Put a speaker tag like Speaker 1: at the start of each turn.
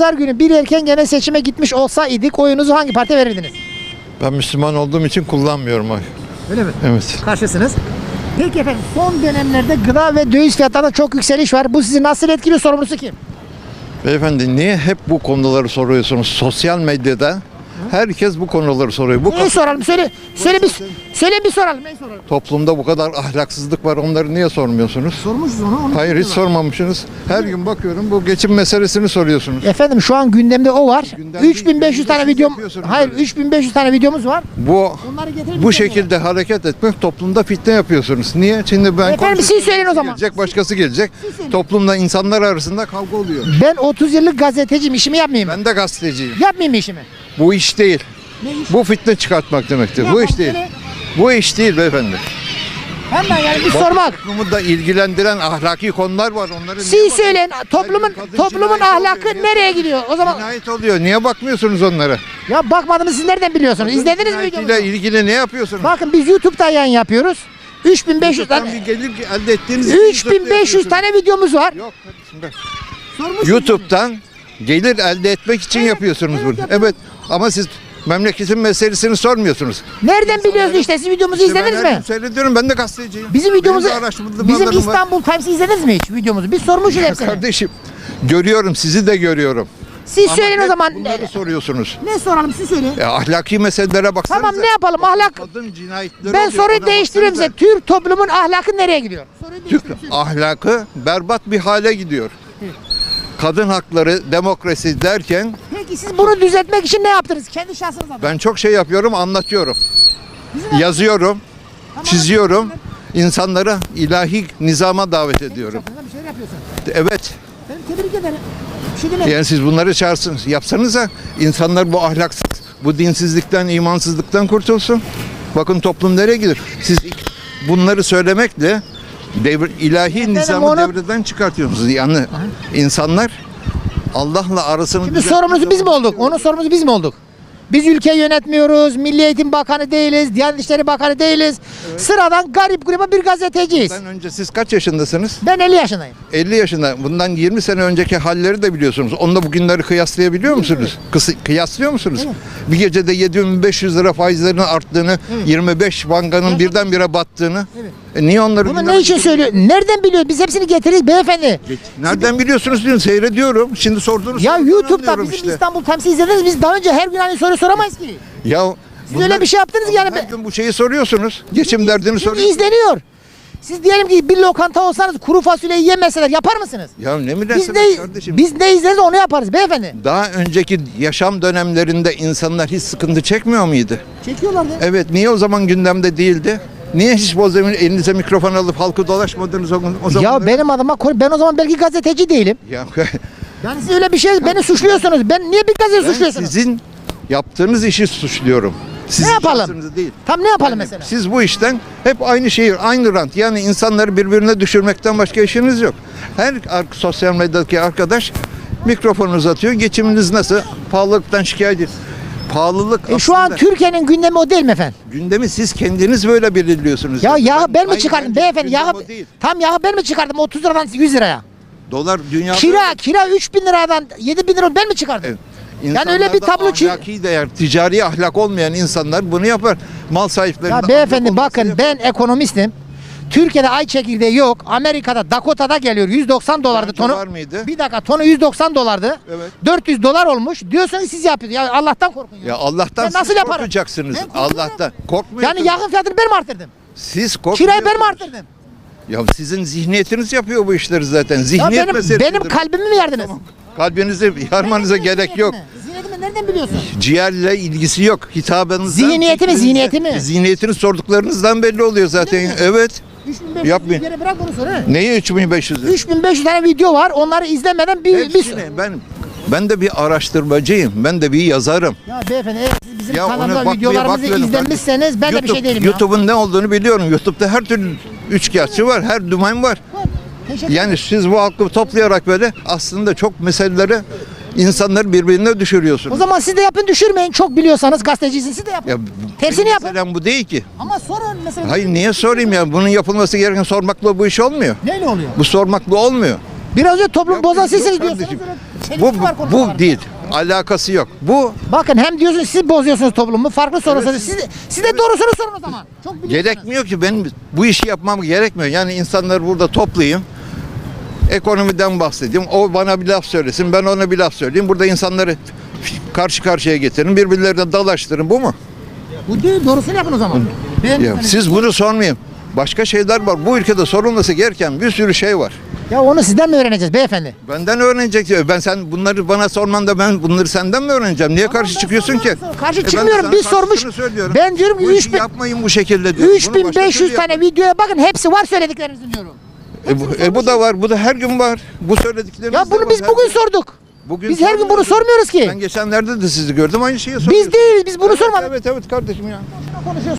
Speaker 1: Pazar günü bir erken gene seçime gitmiş olsaydık oyunuzu hangi partiye verirdiniz?
Speaker 2: Ben Müslüman olduğum için kullanmıyorum oy.
Speaker 1: Öyle mi?
Speaker 2: Evet.
Speaker 1: Karşısınız. Peki efendim son dönemlerde gıda ve döviz fiyatlarında çok yükseliş var. Bu sizi nasıl etkiliyor sorumlusu kim?
Speaker 2: Beyefendi niye hep bu konuları soruyorsunuz? Sosyal medyada herkes bu konuları soruyor. Bu
Speaker 1: Neyi soralım? Söyle, söyle bir, söyle bir soralım. Neyi soralım?
Speaker 2: toplumda bu kadar ahlaksızlık var. Onları niye sormuyorsunuz?
Speaker 1: Sormuşuz onu. onu
Speaker 2: Hayır hiç sormamışsınız. Her gün bakıyorum bu geçim meselesini soruyorsunuz.
Speaker 1: Efendim şu an gündemde o var.
Speaker 2: Gündem değil,
Speaker 1: 3500 tane
Speaker 2: siz
Speaker 1: videom Hayır
Speaker 2: öyle.
Speaker 1: 3500 tane videomuz var.
Speaker 2: Bu bu şekilde hareket etmek toplumda fitne yapıyorsunuz. Niye? Şimdi ben
Speaker 1: Efendim, siz söyleyin o zaman.
Speaker 2: Gelecek başkası gelecek. Toplumda insanlar arasında kavga oluyor.
Speaker 1: Ben 30 yıllık gazeteciyim. işimi yapmayayım mı?
Speaker 2: Ben de gazeteciyim.
Speaker 1: Yapmayayım mı işimi?
Speaker 2: Bu iş değil.
Speaker 1: Ne iş?
Speaker 2: Bu fitne çıkartmak demektir.
Speaker 1: Ne
Speaker 2: Bu iş değil.
Speaker 1: söyle.
Speaker 2: Bu iş değil beyefendi.
Speaker 1: Hemen yani bir sormak.
Speaker 2: Toplumu da ilgilendiren ahlaki konular var. Onları niye
Speaker 1: Siz
Speaker 2: bak-
Speaker 1: söyleyin toplumun
Speaker 2: kadın
Speaker 1: toplumun
Speaker 2: oluyor.
Speaker 1: ahlakı
Speaker 2: Niye
Speaker 1: nereye
Speaker 2: bak-
Speaker 1: gidiyor? O zaman
Speaker 2: Cinayet oluyor. Niye bakmıyorsunuz onlara?
Speaker 1: ya bakmadınız siz nereden biliyorsunuz? İzlediniz mi
Speaker 2: Cinayetiyle
Speaker 1: videomuzu?
Speaker 2: ilgili ne yapıyorsunuz?
Speaker 1: Bakın biz YouTube'da yayın yapıyoruz. 3500
Speaker 2: Tam
Speaker 1: tane
Speaker 2: gelir elde ettiğiniz için
Speaker 1: 3500 tane videomuz var.
Speaker 2: Yok kardeşim
Speaker 1: Sormuşsunuz.
Speaker 2: YouTube'dan gelir elde etmek için yapıyorsunuz bunu. Evet ama siz memleketin meselesini sormuyorsunuz.
Speaker 1: Nereden biliyorsun işte siz videomuzu
Speaker 2: İşte
Speaker 1: izlediniz mi?
Speaker 2: seyrediyorum ben de gazeteciyim.
Speaker 1: Bizim videomuzu
Speaker 2: Benim de araştırmadığım
Speaker 1: bizim
Speaker 2: var.
Speaker 1: İstanbul Times'i izlediniz mi hiç videomuzu? Biz sormuşuz hepsini.
Speaker 2: Kardeşim görüyorum sizi de görüyorum.
Speaker 1: Siz
Speaker 2: Ama
Speaker 1: söyleyin o
Speaker 2: hep
Speaker 1: zaman.
Speaker 2: Bunları soruyorsunuz.
Speaker 1: Ne soralım siz söyleyin.
Speaker 2: E, ahlaki meselelere baksanıza.
Speaker 1: Tamam, ne yapalım? Ahlak-
Speaker 2: Kadın cinayetleri
Speaker 1: Ben
Speaker 2: oluyor,
Speaker 1: soruyu
Speaker 2: ona
Speaker 1: değiştiriyorum size.
Speaker 2: baksanıza.
Speaker 1: Türk toplumun ahlakı nereye gidiyor? Soruyu
Speaker 2: Türk ahlakı berbat bir hale gidiyor. Kadın hakları, demokrasi derken
Speaker 1: Peki siz bunu düzeltmek için ne yaptınız? Kendi şahsınız adına.
Speaker 2: ben çok şey yapıyorum, anlatıyorum.
Speaker 1: Bizim-
Speaker 2: Yazıyorum,
Speaker 1: Tamam,
Speaker 2: çiziyorum. insanlara ilahi nizama davet ediyorum.
Speaker 1: Bir şey yapıyorsun.
Speaker 2: Evet.
Speaker 1: Ben tebrik ederim. Bir şey demedim.
Speaker 2: Yani siz bunları çağırsınız, yapsanıza insanlar bu ahlaksız, bu dinsizlikten, imansızlıktan kurtulsun. Bakın toplum nereye gidiyor? Siz bunları söylemekle devir, ilahi nizamı
Speaker 1: onu-
Speaker 2: devreden çıkartıyorsunuz. Yani insanlar Allah'la arasını
Speaker 1: Şimdi sorumlusu biz mi olduk? Onun sorumlusu biz mi olduk? Biz ülkeyi yönetmiyoruz. Milli Eğitim Bakanı değiliz. Diyanet İşleri Bakanı değiliz. Sıradan garip gruba bir gazeteciyiz.
Speaker 2: Ben önce siz kaç yaşındasınız?
Speaker 1: Ben 50 yaşındayım.
Speaker 2: 50 yaşında. Bundan 20 sene önceki halleri de biliyorsunuz. Onunla bugünleri kıyaslayabiliyor musunuz? Kısı, kıyaslıyor musunuz? Bir gecede 7500 lira faizlerin arttığını, 25 bankanın birdenbire battığını. E niye onları
Speaker 1: Bunu ne için söylüyor? Nereden biliyor? Biz hepsini getiririz beyefendi.
Speaker 2: Nereden biliyorsunuz diyorum seyrediyorum. Şimdi sorduğunuz
Speaker 1: Ya YouTube'da
Speaker 2: anlıyorum
Speaker 1: bizim İstanbul Times'i izlediniz. Biz daha önce her gün aynı soru soramayız ki.
Speaker 2: Ya
Speaker 1: Siz öyle bir şey yaptınız ki yani.
Speaker 2: Her gün bu şeyi soruyorsunuz. Geçim derdini
Speaker 1: Şimdi
Speaker 2: soruyorsunuz.
Speaker 1: izleniyor. Siz diyelim ki bir lokanta olsanız kuru fasulye yemeseler yapar mısınız?
Speaker 2: Ya ne
Speaker 1: Biz
Speaker 2: münasebet
Speaker 1: ne,
Speaker 2: kardeşim.
Speaker 1: biz ne izleriz onu yaparız beyefendi.
Speaker 2: Daha önceki yaşam dönemlerinde insanlar hiç sıkıntı çekmiyor muydu?
Speaker 1: Çekiyorlardı.
Speaker 2: Evet niye o zaman gündemde değildi? Niye hiç bozdemir elinize mikrofon alıp halkı dolaşmadınız o, o zaman?
Speaker 1: Ya benim adıma koy- ben o zaman belki gazeteci değilim.
Speaker 2: Ya,
Speaker 1: Yani siz öyle bir şey beni suçluyorsunuz. Ben niye bir gazeteci
Speaker 2: ben
Speaker 1: suçluyorsunuz?
Speaker 2: sizin yaptığınız işi suçluyorum. Sizin
Speaker 1: Ne yapalım?
Speaker 2: Değil.
Speaker 1: Tam ne yapalım
Speaker 2: Yani
Speaker 1: mesela?
Speaker 2: Siz bu işten hep aynı şeyi, aynı rant. Yani insanları birbirine düşürmekten başka işiniz yok. Her ar- sosyal medyadaki arkadaş mikrofon uzatıyor. Geçiminiz nasıl? Pahalılıktan şikayet ediyor. Pahalılık
Speaker 1: E şu an Türkiye'nin gündemi o değil mi efendim?
Speaker 2: gündemi siz kendiniz böyle belirliyorsunuz.
Speaker 1: Ya yağı ben mi çıkardım beyefendi?
Speaker 2: değil.
Speaker 1: tam yağı ben mi çıkardım 30 liradan 100 liraya?
Speaker 2: Dolar dünyada
Speaker 1: Kira kira 3000 liradan 7000 lira ben mi çıkardım?
Speaker 2: Evet.
Speaker 1: Yani öyle bir
Speaker 2: İnsanlarda
Speaker 1: tablo ki-
Speaker 2: ahlaki değer, ticari ahlak olmayan insanlar bunu yapar. Mal sahipleri.
Speaker 1: Ya beyefendi bakın ben ekonomistim. Türkiye'de ay çekirdeği yok. Amerika'da Dakota'da geliyor 190 dolardı tonu.
Speaker 2: var mıydı?
Speaker 1: Bir dakika tonu 190 dolardı.
Speaker 2: Evet.
Speaker 1: 400 dolar olmuş. Diyorsunuz siz yapıyorsunuz. Ya Allah'tan korkun ya.
Speaker 2: Ya Allah'tan siz
Speaker 1: nasıl yaparım?
Speaker 2: korkacaksınız. Allah'tan. Korkmuyorsunuz.
Speaker 1: Yani yakın fiyatını ben mi arttırdım?
Speaker 2: Siz korkmuyorsunuz.
Speaker 1: Kirayı ben mi arttırdım?
Speaker 2: Ya sizin zihniyetiniz yapıyor bu işleri zaten.
Speaker 1: Ya
Speaker 2: Zihniyet
Speaker 1: benim,
Speaker 2: meselesidir.
Speaker 1: benim kalbimi mi yerdiniz?
Speaker 2: Kalbinizi yarmanıza
Speaker 1: Benim
Speaker 2: gerek yok.
Speaker 1: zihniyetimi- Zihniyetimi nereden biliyorsun?
Speaker 2: Ciğerle ilgisi yok. Hitabenizden.
Speaker 1: Zihniyeti mi, zihniyeti mi?
Speaker 2: Zihniyetini sorduklarınızdan belli oluyor zaten.
Speaker 1: mi?
Speaker 2: Evet.
Speaker 1: 3500
Speaker 2: Yapmayın.
Speaker 1: yere bırak bunu sonra.
Speaker 2: Neyi 3500 lira?
Speaker 1: 3500 tane video var. Onları izlemeden bir, bir
Speaker 2: Hepsini ben ben de bir araştırmacıyım. Ben de bir yazarım.
Speaker 1: Ya beyefendi eğer siz bizim
Speaker 2: Ya ona
Speaker 1: kanalda
Speaker 2: bakmaya
Speaker 1: videolarımızı
Speaker 2: bakmayalım
Speaker 1: izlemişseniz ben de bir şey değilim ya.
Speaker 2: YouTube'un ne olduğunu biliyorum. YouTube'da her türlü üçkağıtçı var, her dümen var.
Speaker 1: Teşekkür
Speaker 2: Yani siz bu halkı toplayarak böyle aslında çok meseleleri insanları birbirine düşürüyorsunuz.
Speaker 1: O zaman siz de yapın düşürmeyin. Çok biliyorsanız gazetecisiniz siz de yapın.
Speaker 2: Ya
Speaker 1: Tersini yapın.
Speaker 2: meselem bu değil ki.
Speaker 1: Ama sorun mesela.
Speaker 2: Hayır niye sorayım ya? Bunun yapılması gereken sormakla bu iş olmuyor.
Speaker 1: Neyle oluyor?
Speaker 2: Bu sormakla olmuyor.
Speaker 1: Biraz önce toplum
Speaker 2: Ya
Speaker 1: bozan sizsiniz diyorsunuz.
Speaker 2: Bu bu
Speaker 1: konuşmalarında.
Speaker 2: değil. Alakası yok. Bu
Speaker 1: Bakın hem diyorsunuz siz bozuyorsunuz toplumu. Farklı soru soruyorsunuz. Siz, siz de doğrusunu sorun o zaman. Çok biliyorsunuz.
Speaker 2: gerekmiyor ki benim bu işi yapmam gerekmiyor. Yani insanları burada toplayayım. Ekonomiden bahsedeyim. O bana bir laf söylesin. Ben ona bir laf söyleyeyim. Burada insanları karşı karşıya getirin. Birbirlerine dalaştırın. Bu mu?
Speaker 1: Bu değil doğrusunu yapın o zaman.
Speaker 2: Ya,
Speaker 1: Beğenmiyorsanız-
Speaker 2: siz bunu sormayın. Başka şeyler var. Bu ülkede sorulması gereken bir sürü şey var.
Speaker 1: Ya onu sizden mi öğreneceğiz beyefendi?
Speaker 2: Benden öğrenecek. Ben sen bunları bana sorman da ben bunları senden mi öğreneceğim? Niye karşı çıkıyorsun ki?
Speaker 1: Karşı
Speaker 2: E ben
Speaker 1: çıkmıyorum.
Speaker 2: karşısını
Speaker 1: sormuş. Ben diyorum
Speaker 2: Bu işi
Speaker 1: 3000
Speaker 2: yapmayın bu şekilde diyorum. Bunu başka
Speaker 1: 3500
Speaker 2: türlü
Speaker 1: tane videoya bakın hepsi var söylediklerinizin diyorum.
Speaker 2: E bu, e bu da var. Bu da her gün var. Bu söylediklerimiz
Speaker 1: Ya
Speaker 2: de
Speaker 1: bunu
Speaker 2: var.
Speaker 1: biz
Speaker 2: Her
Speaker 1: bugün
Speaker 2: gün-
Speaker 1: sorduk.
Speaker 2: Bugün
Speaker 1: Biz her gün bunu
Speaker 2: sormuyoruz.
Speaker 1: sormuyoruz ki.
Speaker 2: Ben geçenlerde de sizi gördüm. Aynı şeyi soruyorsunuz.
Speaker 1: Biz değiliz. Biz bunu
Speaker 2: Evet,
Speaker 1: sormadık.
Speaker 2: Evet evet kardeşim ya.